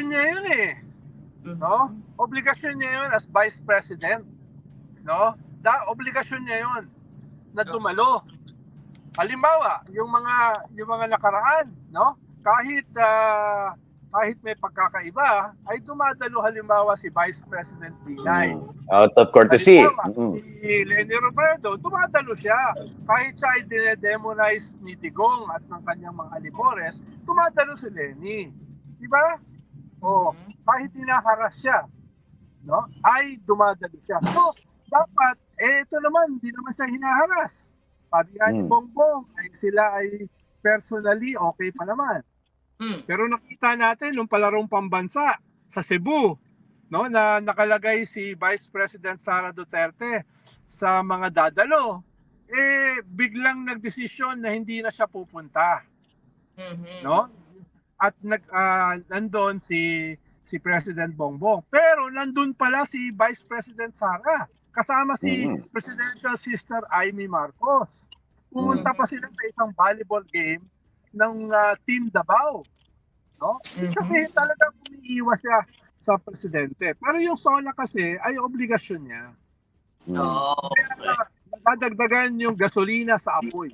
obligasyon niya yun eh. No? Obligasyon niya yun as Vice President. No? Da, obligasyon niya yun na dumalo. Halimbawa, yung mga yung mga nakaraan, no? Kahit ah, kahit may pagkakaiba, ay dumadalo halimbawa si Vice President Binay. Mm. Out of courtesy. Halimbawa, Mm. si Lenny Robredo, dumadalo siya. Kahit siya ay dinedemonize ni Digong at ng kanyang mga alipores, dumadalo si Lenny. Di ba? O, kahit tinaharas siya, no? ay dumadalo siya. So, dapat, eh, ito naman, hindi naman siya hinaharas. Sabi nga ni Mm. Bongbong, ay sila ay personally okay pa naman. Mm. Pero nakita natin nung palarong pambansa sa Cebu, no, na nakalagay si Vice President Sara Duterte sa mga dadalo, eh biglang nagdesisyon na hindi na siya pupunta, Mhm. no? At nag ah, nandun si si President Bongbong. Pero nandun pala si Vice President Sara kasama si Mhm. Presidential Sister Amy Marcos. Pumunta Mhm. pa sila sa isang volleyball game ng ah, Team Davao. No? Mhm. Kasi talagang umiiwas siya sa presidente. Pero yung SONA kasi ay obligasyon niya. Mm. Oo. Kaya dadagdagan yung gasolina sa apoy.